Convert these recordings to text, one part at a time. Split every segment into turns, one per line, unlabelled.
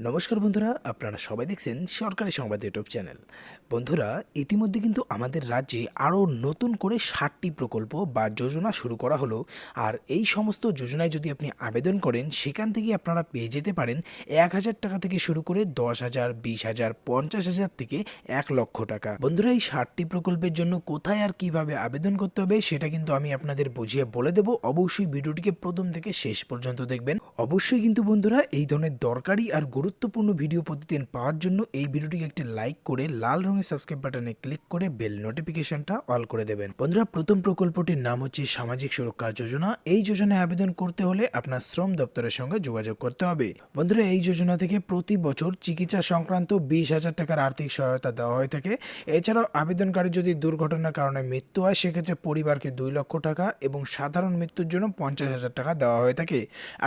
নমস্কার বন্ধুরা, আপনারা সবাই দেখছেন সরকারি সংবাদ ইউটিউব চ্যানেল। বন্ধুরা, ইতিমধ্যে কিন্তু আমাদের রাজ্যে আরও নতুন করে ষাটটি প্রকল্প বা যোজনা শুরু করা হলো। আর এই সমস্ত যোজনায় যদি আপনি আবেদন করেন, সেখান থেকে আপনারা পেয়ে যেতে পারেন এক হাজার টাকা থেকে শুরু করে দশ হাজার, বিশ হাজার, পঞ্চাশ হাজার থেকে এক লক্ষ টাকা। বন্ধুরা, এই ষাটটি প্রকল্পের জন্য কোথায় আর কীভাবে আবেদন করতে হবে, সেটা কিন্তু আমি আপনাদের বুঝিয়ে বলে দেবো। অবশ্যই ভিডিওটিকে প্রথম থেকে শেষ পর্যন্ত দেখবেন। অবশ্যই কিন্তু বন্ধুরা, এই ধরনের দরকারি আর গুরুত্বপূর্ণ ভিডিও প্রতিদিন পাওয়ার জন্য এই ভিডিওটিকে একটি লাইক করে লাল রঙের সাবস্ক্রাইব বাটনে ক্লিক করে বেল নোটিফিকেশনটা অল করে দেবেন। বন্ধুরা, প্রথম প্রকল্পটির নাম হচ্ছে সামাজিক সুরক্ষা যোজনা। এই যোজনায় আবেদন করতে হলে আপনার শ্রম দপ্তরের সঙ্গে যোগাযোগ করতে হবে। বন্ধুরা, এই যোজনা থেকে প্রতি বছর চিকিৎসা সংক্রান্ত বিশ হাজার টাকার আর্থিক সহায়তা দেওয়া হয়ে থাকে। এছাড়াও আবেদনকারী যদি দুর্ঘটনার কারণে মৃত্যু হয়, সেক্ষেত্রে পরিবারকে দুই লক্ষ টাকা এবং সাধারণ মৃত্যুর জন্য পঞ্চাশ হাজার টাকা দেওয়া হয়ে থাকে।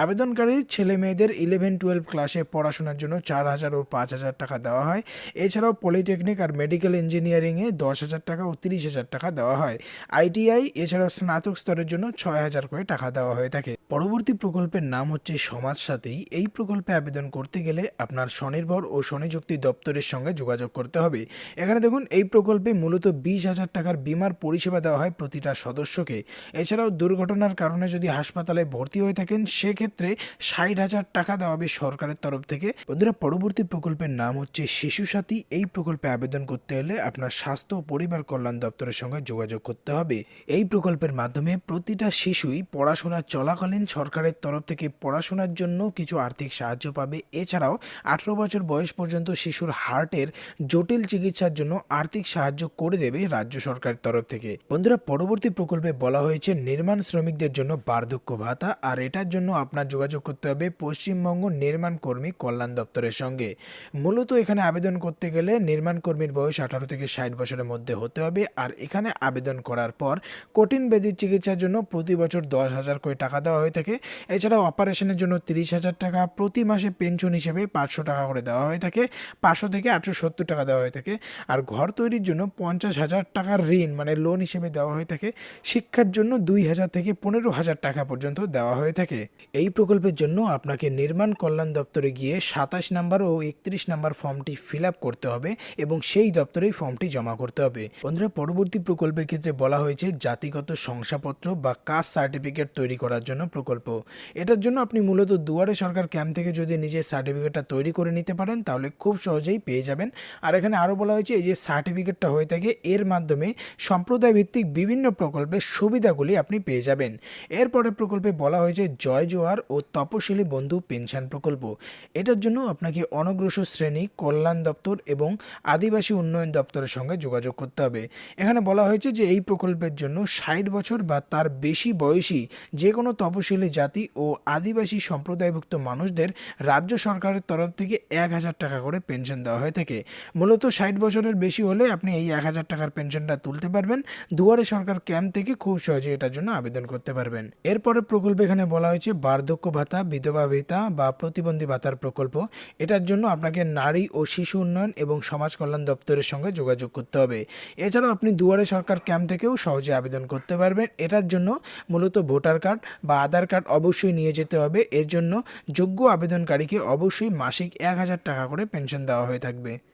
আবেদনকারীর ছেলে মেয়েদের ইলেভেন টুয়েলভ ক্লাসে পড়াশোনার জন্য চার হাজার ও পাঁচ হাজার টাকা দেওয়া হয়। এছাড়াও পলিটেকনিক আর মেডিকেল ইঞ্জিনিয়ারিংয়ে দশ হাজার টাকা ও তিরিশ হাজার টাকা দেওয়া হয়। আইটিআই এছাড়াও স্নাতক স্তরের জন্য ছয় হাজার করে টাকা দেওয়া হয়ে থাকে। পরবর্তী প্রকল্পের নাম হচ্ছে সমাজ সাথী এই প্রকল্পে আবেদন করতে গেলে আপনার স্বনির্ভর ও স্বনিযুক্তি দপ্তরের সঙ্গে যোগাযোগ করতে হবে। এখানে দেখুন, এই প্রকল্পে মূলত বিশ হাজার টাকার বিমার পরিষেবা দেওয়া হয় প্রতিটা সদস্যকে। এছাড়াও দুর্ঘটনার কারণে যদি হাসপাতালে ভর্তি হয়ে থাকেন, সেক্ষেত্রে ষাট হাজার টাকা দেওয়া হবে সরকারের তরফ থেকে। বন্ধুরা, পরবর্তী প্রকল্পের নাম হচ্ছে শিশু সাথী। এই প্রকল্পে আবেদন করতে হলে আপনার স্বাস্থ্য ও পরিবার কল্যাণ দপ্তরের সঙ্গে যোগাযোগ করতে হবে। এই প্রকল্পের মাধ্যমে প্রতিটা শিশুই পড়াশোনা চলাকালীন সরকারের তরফ থেকে পড়াশোনার জন্য কিছু আর্থিক সাহায্য পাবে। এছাড়াও আঠারো বছর বয়স পর্যন্ত শিশুর হার্টের জটিল চিকিৎসার জন্য আর্থিক সাহায্য করে দেবে রাজ্য সরকারের তরফ থেকে। বন্ধুরা, পরবর্তী প্রকল্পে বলা হয়েছে নির্মাণ শ্রমিকদের জন্য বার্ধক্য ভাতা, আর এটার জন্য আপনার যোগাযোগ করতে হবে পশ্চিমবঙ্গ নির্মাণ কর্মী কল্যাণ দপ্তরের সঙ্গে। মূলত এখানে আবেদন করতে গেলে নির্মাণ কর্মীর বয়স আঠারো থেকে ষাট বছরের মধ্যে হতে হবে। আর এখানে আবেদন করার পর কঠিন ব্যাধির চিকিৎসার জন্য প্রতি বছর দশ হাজার করে টাকা দেওয়া হয়ে থাকে। এছাড়াও অপারেশনের জন্য তিরিশ হাজার টাকা, প্রতি মাসে পেনশন হিসেবে পাঁচশো টাকা করে দেওয়া হয়ে থাকে। পাঁচশো থেকে আটশো সত্তর টাকা দেওয়া হয়ে থাকে। আর ঘর তৈরির জন্য পঞ্চাশ হাজার টাকার ঋণ মানে লোন হিসেবে দেওয়া হয়ে থাকে। শিক্ষার জন্য দুই হাজার থেকে পনেরো হাজার টাকা পর্যন্ত দেওয়া হয়ে থাকে। এই প্রকল্পের জন্য আপনাকে নির্মাণ কল্যাণ দপ্তরে গিয়ে সাতাশ নাম্বার ও একত্রিশ নাম্বার ফর্মটি ফিল করতে হবে এবং সেই দপ্তরেই ফর্মটি জমা করতে হবে। বন্ধুরা, পরবর্তী প্রকল্পের ক্ষেত্রে বলা হয়েছে জাতিগত শংসাপত্র বা কাস্ট সার্টিফিকেট তৈরি করার জন্য প্রকল্প। এটার জন্য আপনি মূলত দুয়ারে সরকার ক্যাম্প থেকে যদি নিজের সার্টিফিকেটটা তৈরি করে নিতে পারেন, তাহলে খুব সহজেই পেয়ে যাবেন। আর এখানে আরও বলা হয়েছে, এই যে সার্টিফিকেটটা হয়ে থাকে, এর মাধ্যমে সম্প্রদায় ভিত্তিক বিভিন্ন প্রকল্পের সুবিধাগুলি আপনি পেয়ে যাবেন। এরপরে প্রকল্পে বলা হয়েছে জয় জোয়ার ও তপশিলি বন্ধু পেনশন প্রকল্প। এটার জন্য আপনাকে অনগ্রসর শ্রেণি, কল্যাণ দপ্তর এবং আদিবাসী উন্নয়ন দপ্তরের সঙ্গে যোগাযোগ করতে হবে। এখানে বলা হয়েছে যে এই প্রকল্পের জন্য ষাট বছর বা তার বেশি বয়সী যে কোনো তপশিলি জাতি ও আদিবাসী সম্প্রদায়ভুক্ত মানুষদের রাজ্য সরকারের তরফ থেকে এক হাজার টাকা করে পেনশন দেওয়া হয়ে থাকে। মূলত ষাট বছরের বেশি হলে আপনি এই এক হাজার টাকার পেনশনটা তুলতে পারবেন। দুয়ারে সরকার ক্যাম্প থেকে খুব সহজে এটার জন্য আবেদন করতে পারবেন। এরপরে প্রকল্প এখানে বলা হয়েছে বার্ধক্য ভাতা, বিধবা ভাতা বা প্রতিবন্ধী ভাতার প্রকল্প এটার জন্য আপনাকে নারী ও শিশু উন্নয়ন এবং সমাজ কল্যাণ দপ্তরের সঙ্গে যোগাযোগ করতে হবে। এছাড়াও আপনি দুয়ারে সরকার ক্যাম্প থেকেও সহজে আবেদন করতে পারবেন। এটার জন্য মূলত ভোটার কার্ড বা আধার কার্ড অবশ্যই নিয়ে যেতে হবে। এর জন্য যোগ্য আবেদনকারীকে অবশ্যই মাসিক এক হাজার টাকা করে পেনশন দেওয়া হয়ে থাকবে।